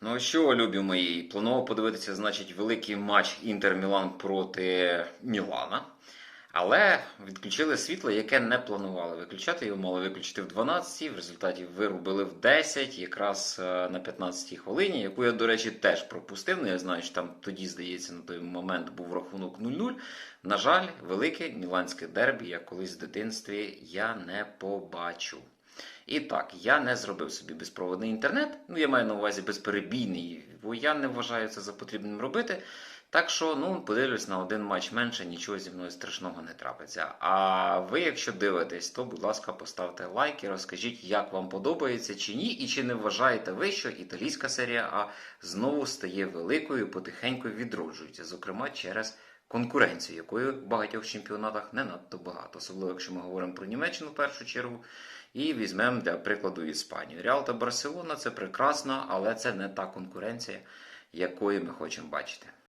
Ну що, любі мої, планував подивитися, значить, великий матч Інтер Мілан проти Мілана. Але відключили світло, яке не планували виключати. Його мали виключити в 12, в результаті вирубили в 10, якраз е, на 15-й хвилині, яку я, до речі, теж пропустив. Ну, я знаю, що там тоді, здається, на той момент був рахунок 0-0. На жаль, велике міланське дербі, як колись в дитинстві, я не побачу. І так, я не зробив собі безпроводний інтернет. Ну, я маю на увазі безперебійний, бо я не вважаю це за потрібним робити. Так що, ну, подивлюсь на один матч менше, нічого зі мною страшного не трапиться. А ви, якщо дивитесь, то, будь ласка, поставте лайк і розкажіть, як вам подобається чи ні, і чи не вважаєте ви, що італійська серія А знову стає великою, потихеньку відроджується, зокрема через конкуренцію, якої в багатьох чемпіонатах не надто багато, особливо якщо ми говоримо про Німеччину в першу чергу. І візьмемо для прикладу Іспанію. Реал та Барселона це прекрасно, але це не та конкуренція, якої ми хочемо бачити.